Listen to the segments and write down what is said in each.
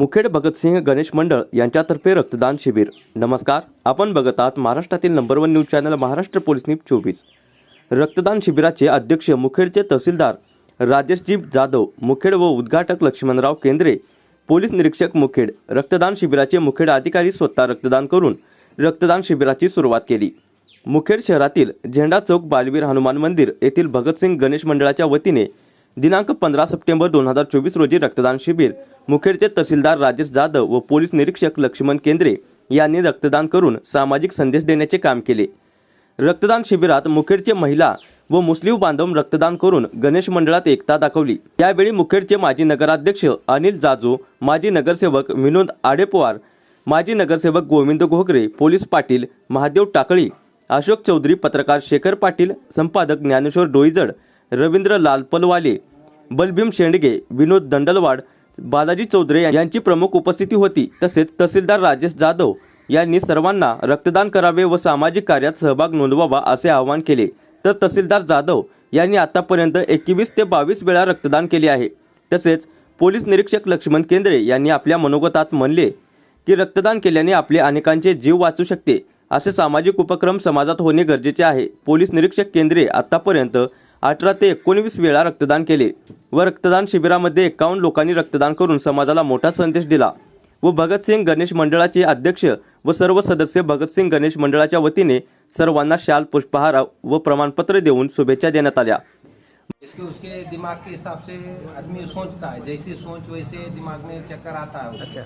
मुखेड भगतसिंह गणेश मंडळ यांच्यातर्फे रक्तदान शिबिर. नमस्कार आपण बघत आहात महाराष्ट्रातील number one news channel Maharashtra police news चोवीस. रक्तदान शिबिराचे अध्यक्ष मुखेडचे तहसीलदार राजेशजी जाधव मुखेड व उद्घाटक लक्ष्मणराव केंद्रे पोलीस निरीक्षक मुखेड. रक्तदान शिबिराचे मुखेड अधिकारी स्वतः रक्तदान करून रक्तदान शिबिराची सुरुवात केली. मुखेड शहरातील झेंडा चौक बालवीर हनुमान मंदिर येथील भगतसिंग गणेश मंडळाच्या वतीने दिनांक पंधरा सप्टेंबर दोन हजार चोवीस रोजी रक्तदान शिबिर. मुखेडचे तहसीलदार राजेश जाधव व पोलीस निरीक्षक लक्ष्मण केंद्रे यांनी रक्तदान करून सामाजिक संदेश देण्याचे काम केले. रक्तदान शिबिरात मुखेडचे महिला व मुस्लिम बांधव रक्तदान करून गणेश मंडळात एकता दाखवली. यावेळी मुखेडचे माजी नगराध्यक्ष अनिल जाजू माजी नगरसेवक विनोद आडेपवार माजी नगरसेवक गोविंद घोगरे पोलीस पाटील महादेव टाकळी अशोक चौधरी पत्रकार शेखर पाटील संपादक ज्ञानेश्वर डोईजड रवींद्र लालपलवाले बलभीम शेंडगे विनोद दंडलवाड बालाजी चौधरी यांची प्रमुख उपस्थिती होती. तसेच तहसीलदार राजेश जाधव यांनी सर्वांना रक्तदान करावे व सामाजिक कार्यात सहभाग नोंदवावा असे आवाहन केले. तर तहसीलदार जाधव यांनी आतापर्यंत एकवीस ते बावीस वेळा रक्तदान केले आहे. तसेच पोलीस निरीक्षक लक्ष्मण केंद्रे यांनी आपल्या मनोगतात म्हणले की रक्तदान केल्याने आपले अनेकांचे जीव वाचू शकते असे सामाजिक उपक्रम समाजात होणे गरजेचे आहे. पोलीस निरीक्षक केंद्रे आतापर्यंत अठरा ते एकोणवीस वेळा रक्तदान केले. व रक्तदान शिबिरामध्ये एकावन्न लोकांनी रक्तदान करून समाजाला मोठा संदेश दिला. व भगतसिंग गणेश मंडळाचे अध्यक्ष व सर्व सदस्य भगतसिंग गणेश मंडळाच्या वतीने सर्वांना शाल पुष्पहार व प्रमाणपत्र देऊन शुभेच्छा देण्यात आल्या. इसके उसके दिमाग के हिसाब से आदमी सोचता है. जैसी सोच वैसे दिमाग में चक्कर आता है अच्छा।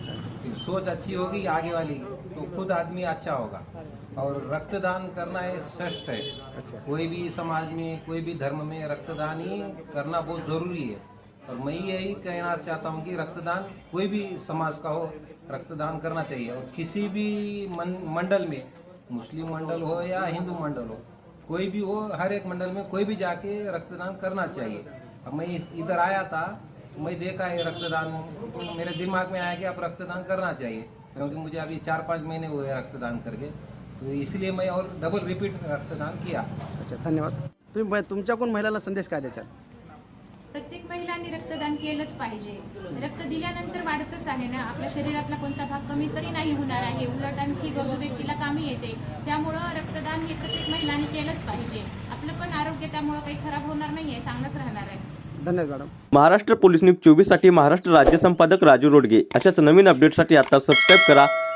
सोच अच्छी होगी आगे वाली तो खुद आदमी अच्छा होगा। और रक्तदान करना ये श्रेष्ठ है। अच्छा। कोई भी समाज में कोई भी धर्म में रक्तदान ही करना बहुत ज़रूरी है। और मैं यही कहना चाहता हूँ कि रक्तदान कोई भी समाज का हो रक्तदान करना चाहिए। और किसी भी मंडल में मुस्लिम मंडल हो या हिंदू मंडल हो कोई भी हो हर एक मंडल में कोई भी जाके रक्तदान करना चाहिए। अब मैं इधर आया था मैं देखा है रक्तदान तो मेरे दिमाग में आया कि आप रक्तदान करना चाहिए। क्योंकि मुझे अभी चार पाँच महीने हुए रक्तदान करके। तो इसलिए मैं और डबल रिपीट रक्तदान किया। अच्छा धन्यवाद। तुम्ही तुमच्याकडून महिलांना संदेश काय द्याल प्रत्येक महिलांनी रक्तदान केलंच पाहिजे. रक्त दिल्यानंतर वाढतच आहे ना. आपल्या शरीरातला कोणता भाग कमी तरी नाही होणार आहे. उलट आणखी गरजू व्यक्तीला कामी येते. त्यामुळं रक्तदान हे प्रत्येक महिलांनी केलंच पाहिजे. आपलं पण आरोग्य त्यामुळं काही खराब होणार नाहीये. चांगलंच राहणार आहे. धन्यवाद मॅडम. महाराष्ट्र पोलीस न्यूज चोवीससाठी महाराष्ट्र राज्य संपादक राजू रोडगे. अशाच नवीन अपडेटसाठी आता सबस्क्राईब करा.